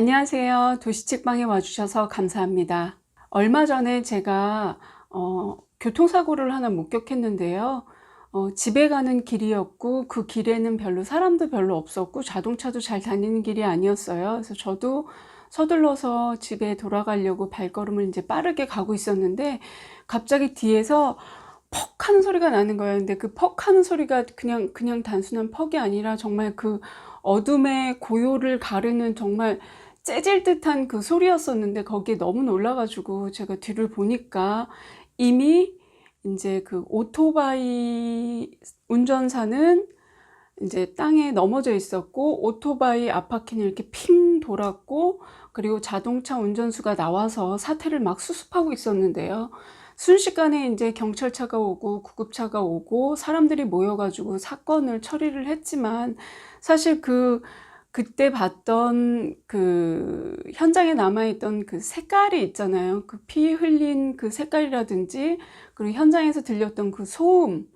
안녕하세요. 도시책방에 와주셔서 감사합니다. 얼마 전에 제가 어, 교통사고를 하나 목격했는데요. 어, 집에 가는 길이었고 그 길에는 별로 사람도 별로 없었고 자동차도 잘 다니는 길이 아니었어요. 그래서 저도 서둘러서 집에 돌아가려고 발걸음을 이제 빠르게 가고 있었는데 갑자기 뒤에서 퍽 하는 소리가 나는. 근데 그 퍽 하는 소리가 그냥 그냥 단순한 퍽이 아니라 정말 그 어둠의 고요를 가르는 정말 째질 듯한 그 소리였었는데 거기에 너무 놀라가지고 제가 뒤를 보니까 이미 이제 그 오토바이 운전사는 이제 땅에 넘어져 있었고 오토바이 앞바퀴는 이렇게 핑 돌았고 그리고 자동차 운전수가 나와서 사태를 막 수습하고 있었는데요. 순식간에 이제 경찰차가 오고 구급차가 오고 사람들이 모여가지고 사건을 처리를 했지만 사실 그 그때 봤던 그 현장에 남아있던 그 색깔이 있잖아요. 그 피 흘린 그 색깔이라든지 그리고 현장에서 들렸던 그 소음,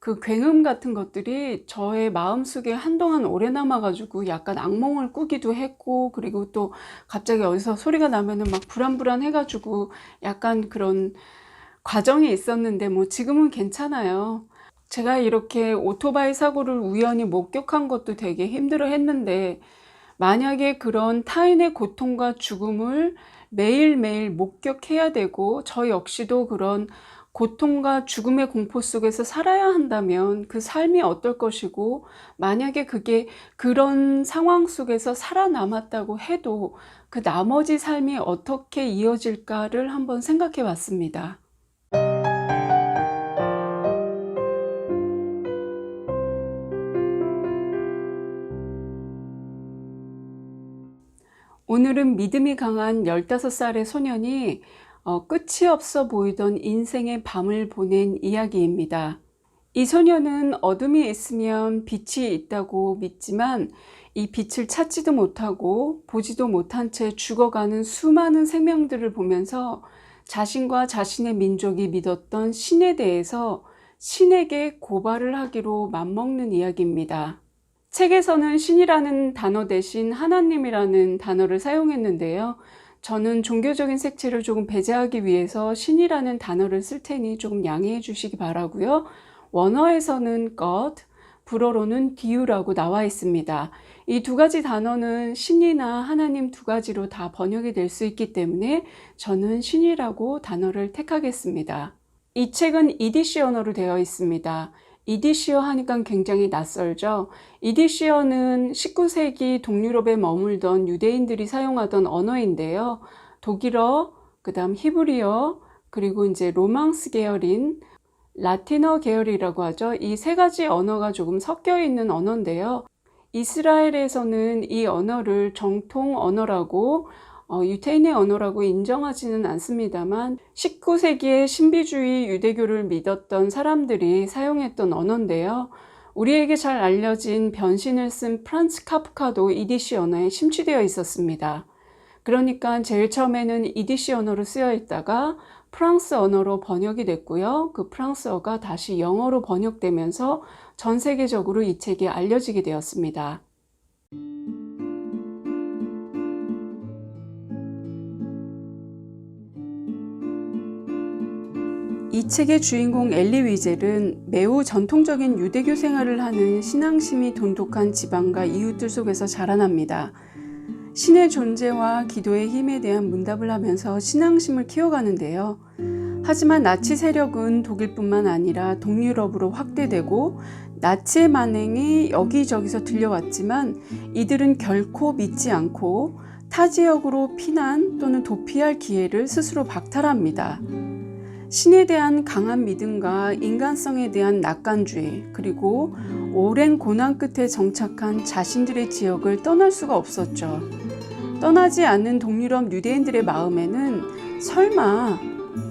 그 굉음 같은 것들이 저의 마음속에 한동안 오래 남아가지고 약간 악몽을 꾸기도 했고 그리고 또 갑자기 어디서 소리가 나면은 막 불안불안해가지고 약간 그런 과정이 있었는데 뭐 지금은 괜찮아요. 제가 이렇게 오토바이 사고를 우연히 목격한 것도 되게 힘들어 했는데 만약에 그런 타인의 고통과 죽음을 매일매일 목격해야 되고 저 역시도 그런 고통과 죽음의 공포 속에서 살아야 한다면 그 삶이 어떨 것이고 만약에 그게 그런 상황 속에서 살아남았다고 해도 그 나머지 삶이 어떻게 이어질까를 한번 생각해 봤습니다. 오늘은 믿음이 강한 15살의 소년이 어, 끝이 없어 보이던 인생의 밤을 보낸 이야기입니다. 이 소년은 어둠이 있으면 빛이 있다고 믿지만 이 빛을 찾지도 못하고 보지도 못한 채 죽어가는 수많은 생명들을 보면서 자신과 자신의 민족이 믿었던 신에 대해서 신에게 고발을 하기로 맘먹는 이야기입니다. 책에서는 신이라는 단어 대신 하나님이라는 단어를 사용했는데요. 저는 종교적인 색채를 조금 배제하기 위해서 신이라는 단어를 쓸 테니 조금 양해해 주시기 바라고요. 원어에서는 God, 불어로는 디유라고 나와 있습니다. 이 두 가지 단어는 신이나 하나님 두 가지로 다 번역이 될 수 있기 때문에 저는 신이라고 단어를 택하겠습니다. 이 책은 이디시 언어로 되어 있습니다. 이디시어 하니까 굉장히 낯설죠. 이디시어는 19세기 동유럽에 머물던 유대인들이 사용하던 언어인데요. 독일어, 그 다음 히브리어, 그리고 이제 로망스 계열인 라틴어 계열이라고 하죠. 이 세 가지 언어가 조금 섞여 있는 언어인데요. 이스라엘에서는 이 언어를 정통 언어라고 어, 유태인의 언어라고 인정하지는 않습니다만 19세기에 신비주의 유대교를 믿었던 사람들이 사용했던 언어인데요. 우리에게 잘 알려진 변신을 쓴 프란츠 카프카도 이디시 언어에 심취되어 있었습니다. 그러니까 제일 처음에는 이디시 언어로 쓰여 있다가 프랑스 언어로 번역이 됐고요. 그 프랑스어가 다시 영어로 번역되면서 전 세계적으로 이 책이 알려지게 되었습니다. 이 책의 주인공 엘리 위젤은 매우 전통적인 유대교 생활을 하는 신앙심이 돈독한 지방과 이웃들 속에서 자라납니다. 신의 존재와 기도의 힘에 대한 문답을 하면서 신앙심을 키워가는데요. 하지만 나치 세력은 독일뿐만 아니라 동유럽으로 확대되고 나치의 만행이 여기저기서 들려왔지만 이들은 결코 믿지 않고 타 지역으로 피난 또는 도피할 기회를 스스로 박탈합니다. 신에 대한 강한 믿음과 인간성에 대한 낙관주의, 그리고 오랜 고난 끝에 정착한 자신들의 지역을 떠날 수가 없었죠. 떠나지 않는 동유럽 유대인들의 마음에는 설마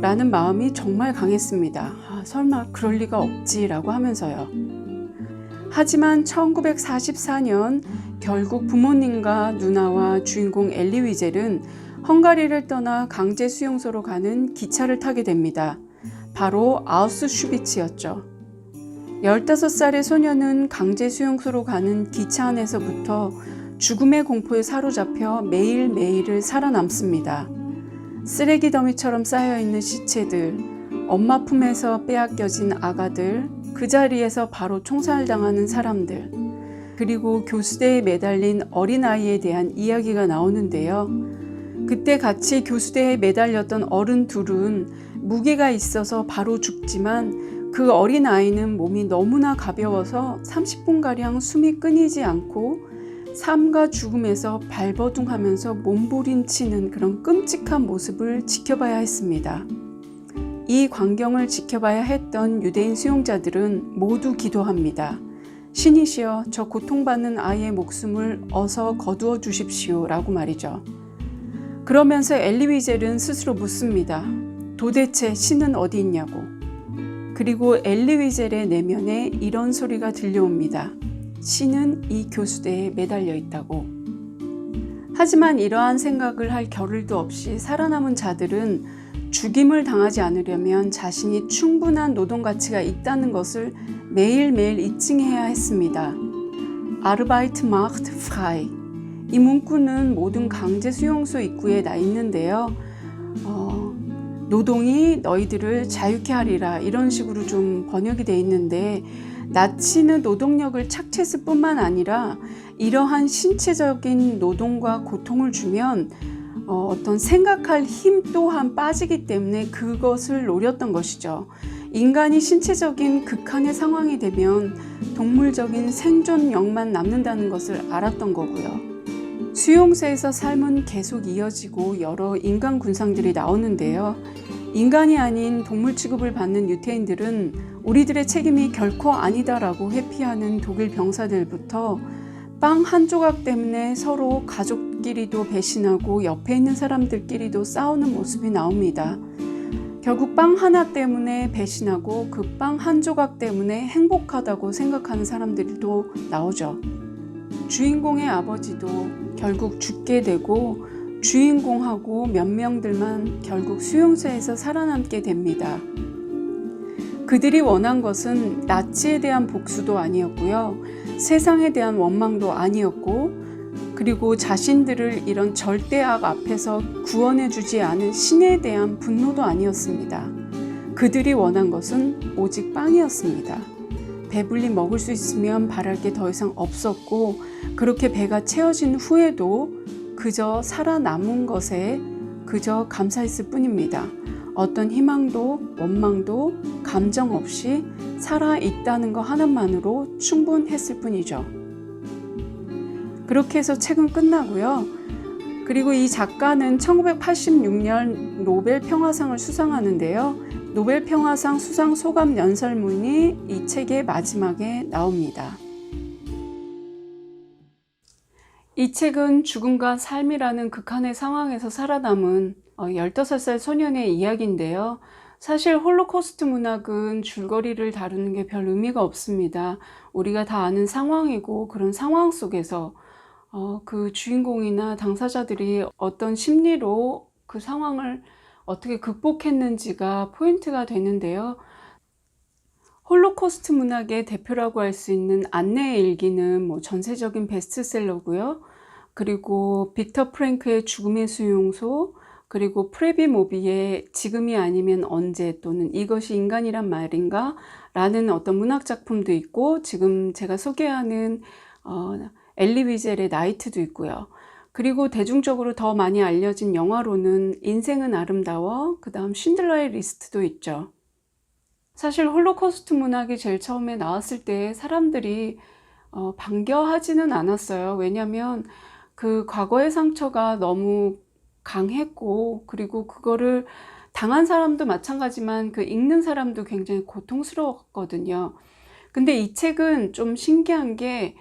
라는 마음이 정말 강했습니다. 아, 설마 그럴 리가 없지라고 하면서요. 하지만 1944년 결국 부모님과 누나와 주인공 엘리 위젤은 헝가리를 떠나 강제 수용소로 가는 기차를 타게 됩니다. 바로 아우스슈비츠였죠. 15살의 소녀는 강제 수용소로 가는 기차 안에서부터 죽음의 공포에 사로잡혀 매일매일을 살아남습니다. 쓰레기 더미처럼 쌓여있는 시체들, 엄마 품에서 빼앗겨진 아가들, 그 자리에서 바로 총살당하는 사람들, 그리고 교수대에 매달린 어린아이에 대한 이야기가 나오는데요. 그때 같이 교수대에 매달렸던 어른 둘은 무게가 있어서 바로 죽지만 그 어린 아이는 몸이 너무나 가벼워서 30분가량 숨이 끊이지 않고 삶과 죽음에서 발버둥하면서 몸부림치는 그런 끔찍한 모습을 지켜봐야 했습니다. 이 광경을 지켜봐야 했던 유대인 수용자들은 모두 기도합니다. 신이시여 저 고통받는 아이의 목숨을 어서 거두어 주십시오 라고 말이죠. 그러면서 엘리위젤은 스스로 묻습니다. 도대체 신은 어디 있냐고. 그리고 엘리위젤의 내면에 이런 소리가 들려옵니다. 신은 이 교수대에 매달려 있다고. 하지만 이러한 생각을 할 겨를도 없이 살아남은 자들은 죽임을 당하지 않으려면 자신이 충분한 노동 가치가 있다는 것을 매일매일 입증해야 했습니다. 아르바이트 마크트 프라이. 이 문구는 모든 강제 수용소 입구에 나 있는데요. 어, 노동이 너희들을 자유케 하리라 이런 식으로 좀 번역이 돼 있는데 나치는 노동력을 착취했을 뿐만 아니라 이러한 신체적인 노동과 고통을 주면 어, 어떤 생각할 힘 또한 빠지기 때문에 그것을 노렸던 것이죠. 인간이 신체적인 극한의 상황이 되면 동물적인 생존력만 남는다는 것을 알았던 거고요. 수용소에서 삶은 계속 이어지고 여러 인간 군상들이 나오는데요. 인간이 아닌 동물 취급을 받는 유태인들은 우리들의 책임이 결코 아니다라고 회피하는 독일 병사들부터 빵 한 조각 때문에 서로 가족끼리도 배신하고 옆에 있는 사람들끼리도 싸우는 모습이 나옵니다. 결국 빵 하나 때문에 배신하고 그 빵 한 조각 때문에 행복하다고 생각하는 사람들도 나오죠. 주인공의 아버지도 결국 죽게 되고 주인공하고 몇 명들만 결국 수용소에서 살아남게 됩니다. 그들이 원한 것은 나치에 대한 복수도 아니었고요. 세상에 대한 원망도 아니었고, 그리고 자신들을 이런 절대악 앞에서 구원해주지 않은 신에 대한 분노도 아니었습니다. 그들이 원한 것은 오직 빵이었습니다. 배불리 먹을 수 있으면 바랄 게 더 이상 없었고, 그렇게 배가 채워진 후에도 그저 살아남은 것에 그저 감사했을 뿐입니다. 어떤 희망도 원망도 감정 없이 살아 있다는 것 하나만으로 충분했을 뿐이죠. 그렇게 해서 책은 끝나고요. 그리고 이 작가는 1986년 노벨 평화상을 수상하는데요. 노벨 평화상 수상 소감 연설문이 이 책의 마지막에 나옵니다. 이 책은 죽음과 삶이라는 극한의 상황에서 살아남은 15살 소년의 이야기인데요. 사실 홀로코스트 문학은 줄거리를 다루는 게 별 의미가 없습니다. 우리가 다 아는 상황이고 그런 상황 속에서 어, 그 주인공이나 당사자들이 어떤 심리로 그 상황을 어떻게 극복했는지가 포인트가 되는데요. 홀로코스트 문학의 대표라고 할 수 있는 안내의 일기는 뭐 전세적인 베스트셀러고요. 그리고 빅터 프랭크의 죽음의 수용소, 그리고 프레비 모비의 지금이 아니면 언제 또는 이것이 인간이란 말인가 라는 어떤 문학 작품도 있고 지금 제가 소개하는 어, 엘리 위젤의 나이트도 있고요. 그리고 대중적으로 더 많이 알려진 영화로는 인생은 아름다워 그 다음 쉰들러의 리스트도 있죠. 사실 홀로코스트 문학이 제일 처음에 나왔을 때 사람들이 어, 반겨하지는 않았어요. 왜냐하면 그 과거의 상처가 너무 강했고 그리고 그거를 당한 사람도 마찬가지만 그 읽는 사람도 굉장히 고통스러웠거든요. 근데 이 책은 좀 신기한 게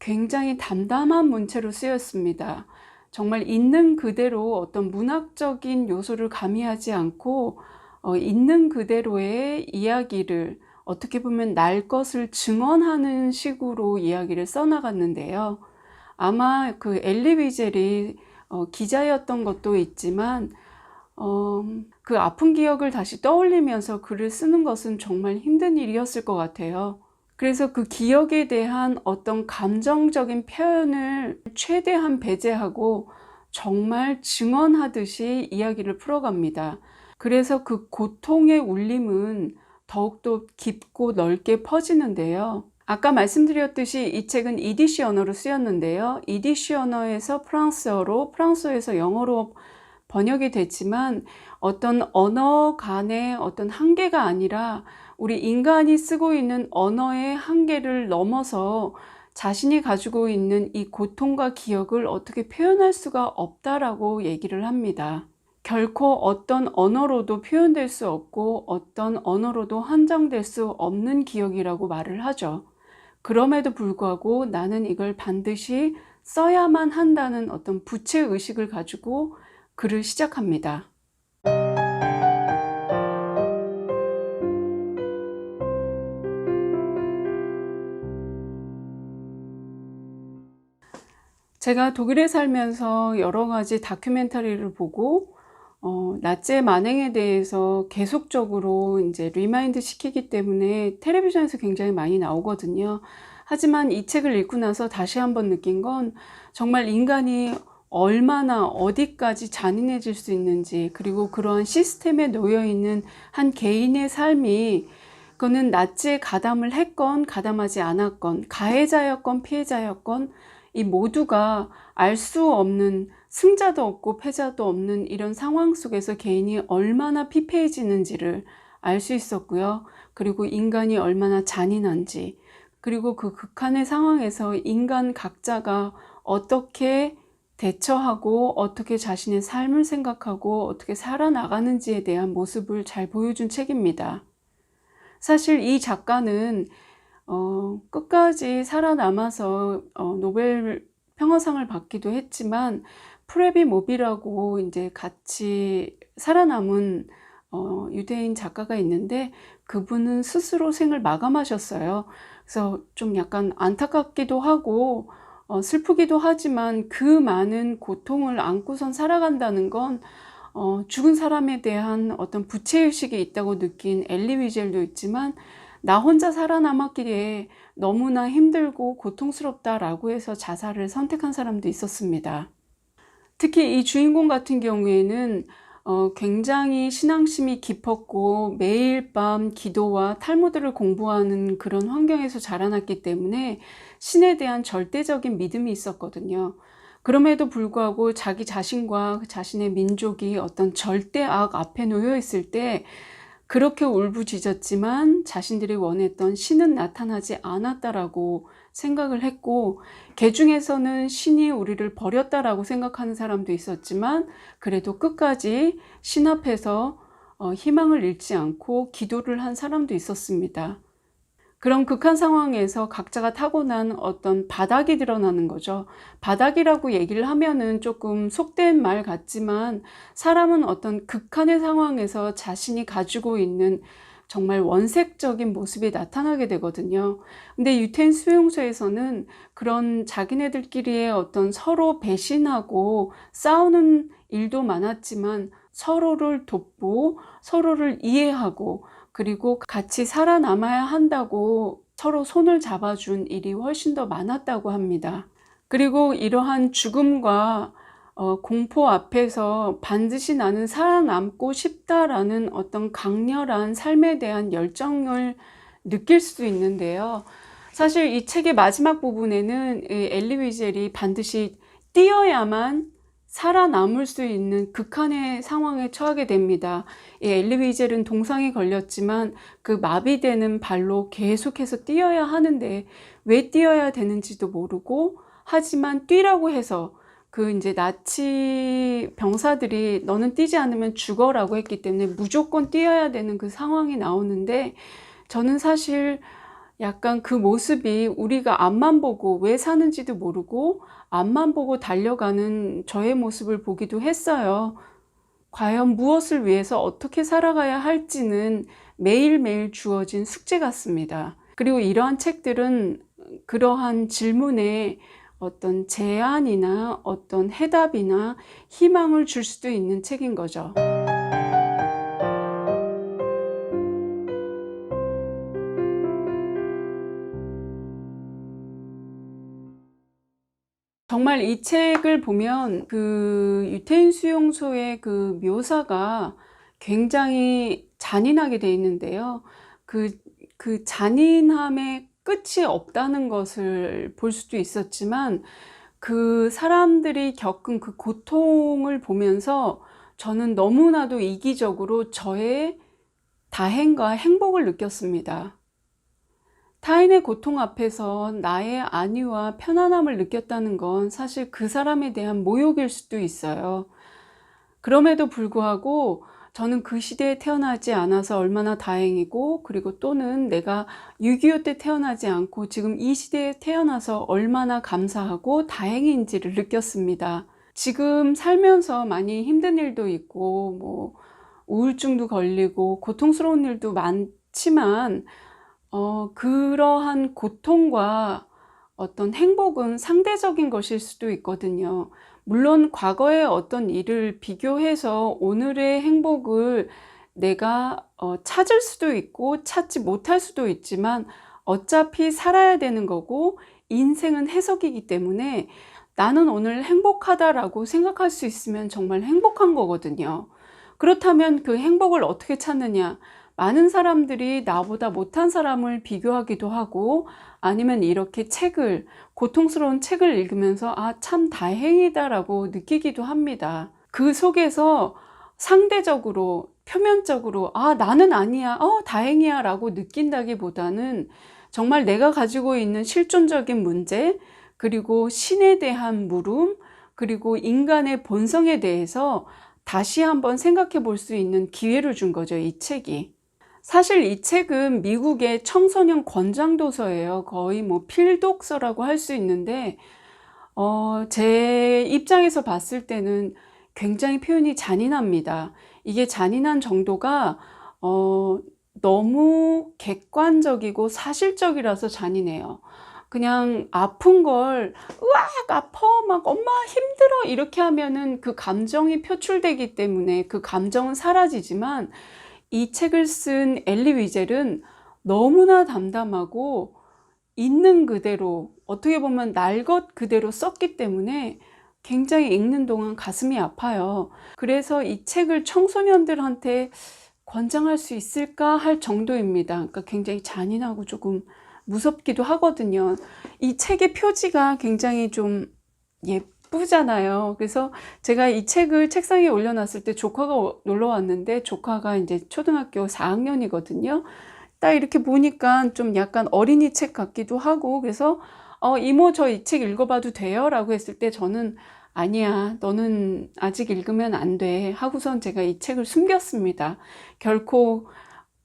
굉장히 담담한 문체로 쓰였습니다. 정말 있는 그대로 어떤 문학적인 요소를 가미하지 않고 어, 있는 그대로의 이야기를 어떻게 보면 날 것을 증언하는 식으로 이야기를 써나갔는데요. 아마 그 엘리 위젤이 어, 기자였던 것도 있지만 어, 그 아픈 기억을 다시 떠올리면서 글을 쓰는 것은 정말 힘든 일이었을 것 같아요. 그래서 그 기억에 대한 어떤 감정적인 표현을 최대한 배제하고 정말 증언하듯이 이야기를 풀어갑니다. 그래서 그 고통의 울림은 더욱더 깊고 넓게 퍼지는데요. 아까 말씀드렸듯이 이 책은 이디시 언어로 쓰였는데요. 이디시 언어에서 프랑스어로, 프랑스어에서 영어로 번역이 됐지만 어떤 언어 간의 어떤 한계가 아니라 우리 인간이 쓰고 있는 언어의 한계를 넘어서 자신이 가지고 있는 이 고통과 기억을 어떻게 표현할 수가 없다라고 얘기를 합니다. 결코 어떤 언어로도 표현될 수 없고 어떤 언어로도 한정될 수 없는 기억이라고 말을 하죠. 그럼에도 불구하고 나는 이걸 반드시 써야만 한다는 어떤 부채 의식을 가지고 글을 시작합니다. 제가 독일에 살면서 여러 가지 다큐멘터리를 보고 어, 나체 만행에 대해서 계속적으로 이제 리마인드 시키기 때문에 텔레비전에서 굉장히 많이 나오거든요. 하지만 이 책을 읽고 나서 다시 한번 느낀 건 정말 인간이 얼마나 어디까지 잔인해질 수 있는지 그리고 그러한 시스템에 놓여 있는 한 개인의 삶이 그거는 나치에 가담을 했건 가담하지 않았건 가해자였건 피해자였건 이 모두가 알 수 없는 승자도 없고 패자도 없는 이런 상황 속에서 개인이 얼마나 피폐해지는지를 알 수 있었고요. 그리고 인간이 얼마나 잔인한지, 그리고 그 극한의 상황에서 인간 각자가 어떻게 대처하고 어떻게 자신의 삶을 생각하고 어떻게 살아나가는지에 대한 모습을 잘 보여준 책입니다. 사실 이 작가는 어, 끝까지 살아남아서 어, 노벨 평화상을 받기도 했지만 프레비 모비라고 이제 같이 살아남은 어, 유대인 작가가 있는데 그분은 스스로 생을 마감하셨어요. 그래서 좀 약간 안타깝기도 하고 어, 슬프기도 하지만 그 많은 고통을 안고선 살아간다는 건 어, 죽은 사람에 대한 어떤 부채의식이 있다고 느낀 엘리 위젤도 있지만 나 혼자 살아남았기에 너무나 힘들고 고통스럽다라고 해서 자살을 선택한 사람도 있었습니다. 특히 이 주인공 같은 경우에는 어, 굉장히 신앙심이 깊었고 매일 밤 기도와 탈무드를 공부하는 그런 환경에서 자라났기 때문에 신에 대한 절대적인 믿음이 있었거든요. 그럼에도 불구하고 자기 자신과 자신의 민족이 어떤 절대 악 앞에 놓여 있을 때 그렇게 울부짖었지만 자신들이 원했던 신은 나타나지 않았다라고 생각을 했고 개 중에서는 신이 우리를 버렸다라고 생각하는 사람도 있었지만 그래도 끝까지 신 앞에서 어, 희망을 잃지 않고 기도를 한 사람도 있었습니다. 그런 극한 상황에서 각자가 타고난 어떤 바닥이 드러나는 거죠. 바닥이라고 얘기를 하면은 조금 속된 말 같지만 사람은 어떤 극한의 상황에서 자신이 가지고 있는 정말 원색적인 모습이 나타나게 되거든요. 근데 유태인 수용소에서는 그런 자기네들끼리의 어떤 서로 배신하고 싸우는 일도 많았지만 서로를 돕고 서로를 이해하고 그리고 같이 살아남아야 한다고 서로 손을 잡아준 일이 훨씬 더 많았다고 합니다. 그리고 이러한 죽음과 어, 공포 앞에서 반드시 나는 살아남고 싶다라는 어떤 강렬한 삶에 대한 열정을 느낄 수도 있는데요. 사실 이 책의 마지막 부분에는 엘리 위젤이 반드시 뛰어야만 살아남을 수 있는 극한의 상황에 처하게 됩니다. 엘리 위젤은 동상에 걸렸지만 그 마비되는 발로 계속해서 뛰어야 하는데 왜 뛰어야 되는지도 모르고 하지만 뛰라고 해서 그 이제 나치 병사들이 너는 뛰지 않으면 죽어라고 했기 때문에 무조건 뛰어야 되는 그 상황이 나오는데 저는 사실 약간 그 모습이 우리가 앞만 보고 왜 사는지도 모르고 앞만 보고 달려가는 저의 모습을 보기도 했어요. 과연 무엇을 위해서 어떻게 살아가야 할지는 매일매일 주어진 숙제 같습니다. 그리고 이러한 책들은 그러한 질문에 어떤 제안이나 어떤 해답이나 희망을 줄 수도 있는 책인 거죠. 정말 이 책을 보면 그 유태인 수용소의 그 묘사가 굉장히 잔인하게 돼 있는데요. 그, 그 잔인함의 끝이 없다는 것을 볼 수도 있었지만 그 사람들이 겪은 그 고통을 보면서 저는 너무나도 이기적으로 저의 다행과 행복을 느꼈습니다. 타인의 고통 앞에서 나의 안위와 편안함을 느꼈다는 건 사실 그 사람에 대한 모욕일 수도 있어요. 그럼에도 불구하고 저는 그 시대에 태어나지 않아서 얼마나 다행이고 그리고 또는 내가 6.25 때 태어나지 않고 지금 이 시대에 태어나서 얼마나 감사하고 다행인지를 느꼈습니다. 지금 살면서 많이 힘든 일도 있고 뭐 우울증도 걸리고 고통스러운 일도 많지만 어, 그러한 고통과 어떤 행복은 상대적인 것일 수도 있거든요. 물론 과거의 어떤 일을 비교해서 오늘의 행복을 내가 어, 찾을 수도 있고 찾지 못할 수도 있지만 어차피 살아야 되는 거고 인생은 해석이기 때문에 나는 오늘 행복하다라고 생각할 수 있으면 정말 행복한 거거든요. 그렇다면 그 행복을 어떻게 찾느냐? 많은 사람들이 나보다 못한 사람을 비교하기도 하고 아니면 이렇게 책을 고통스러운 책을 읽으면서 아 참 다행이다 라고 느끼기도 합니다. 그 속에서 상대적으로 표면적으로 아 나는 아니야 어 다행이야 라고 느낀다기보다는 정말 내가 가지고 있는 실존적인 문제 그리고 신에 대한 물음 그리고 인간의 본성에 대해서 다시 한번 생각해 볼 수 있는 기회를 준 거죠 이 책이 사실 이 책은 미국의 청소년 권장도서예요. 거의 뭐 필독서라고 할 수 있는데, 어, 제 입장에서 봤을 때는 굉장히 표현이 잔인합니다. 이게 잔인한 정도가, 어, 너무 객관적이고 사실적이라서 잔인해요. 그냥 아픈 걸, 으악, 아파, 막 엄마 힘들어, 이렇게 하면은 그 감정이 표출되기 때문에 그 감정은 사라지지만, 이 책을 쓴 엘리 위젤은 너무나 담담하고 있는 그대로 어떻게 보면 날 것 그대로 썼기 때문에 굉장히 읽는 동안 가슴이 아파요. 그래서 이 책을 청소년들한테 권장할 수 있을까 할 정도입니다. 그러니까 굉장히 잔인하고 조금 무섭기도 하거든요. 이 책의 표지가 굉장히 좀 예뻐. 예쁘잖아요. 그래서 제가 이 책을 책상에 올려놨을 때 조카가 놀러 왔는데 조카가 이제 초등학교 4학년이거든요. 딱 이렇게 보니까 좀 약간 어린이 책 같기도 하고 그래서 어, 이모 저 이 책 읽어봐도 돼요? 라고 했을 때 저는 아니야 너는 아직 읽으면 안 돼 하고선 제가 이 책을 숨겼습니다. 결코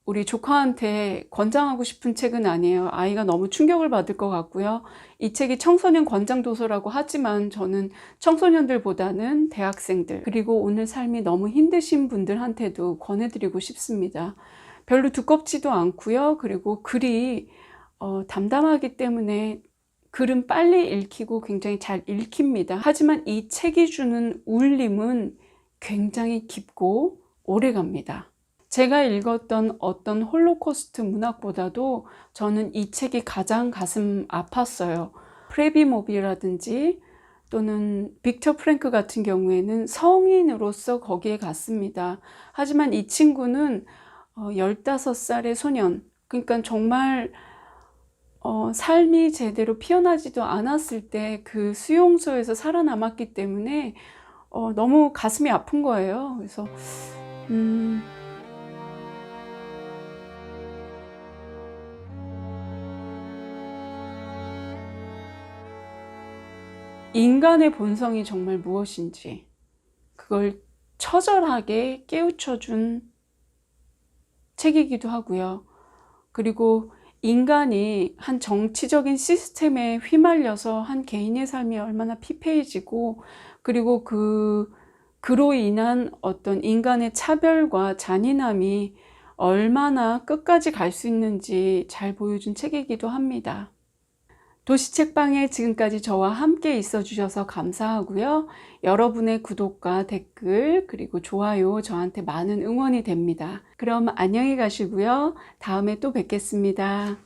우리 조카한테 권장하고 싶은 책은 아니에요. 아이가 너무 충격을 받을 것 같고요. 이 책이 청소년 권장 도서라고 하지만 저는 청소년들보다는 대학생들 그리고 오늘 삶이 너무 힘드신 분들한테도 권해드리고 싶습니다. 별로 두껍지도 않고요. 그리고 글이 어, 담담하기 때문에 글은 빨리 읽히고 굉장히 잘 읽힙니다. 하지만 이 책이 주는 울림은 굉장히 깊고 오래 갑니다. 제가 읽었던 어떤 홀로코스트 문학보다도 저는 이 책이 가장 가슴 아팠어요. 프레비모비라든지 또는 빅터 프랭크 같은 경우에는 성인으로서 거기에 갔습니다. 하지만 이 친구는 15살의 어, 소년, 그러니까 정말 어, 삶이 제대로 피어나지도 않았을 때 그 수용소에서 살아남았기 때문에 어, 너무 가슴이 아픈 거예요. 그래서 음, 인간의 본성이 정말 무엇인지 그걸 처절하게 깨우쳐준 책이기도 하고요. 그리고 인간이 한 정치적인 시스템에 휘말려서 한 개인의 삶이 얼마나 피폐해지고 그리고 그 그로 인한 어떤 인간의 차별과 잔인함이 얼마나 끝까지 갈 수 있는지 잘 보여준 책이기도 합니다. 도시책방에 지금까지 저와 함께 있어 주셔서 감사하고요. 여러분의 구독과 댓글 그리고 좋아요 저한테 많은 응원이 됩니다. 그럼 안녕히 가시고요. 다음에 또 뵙겠습니다.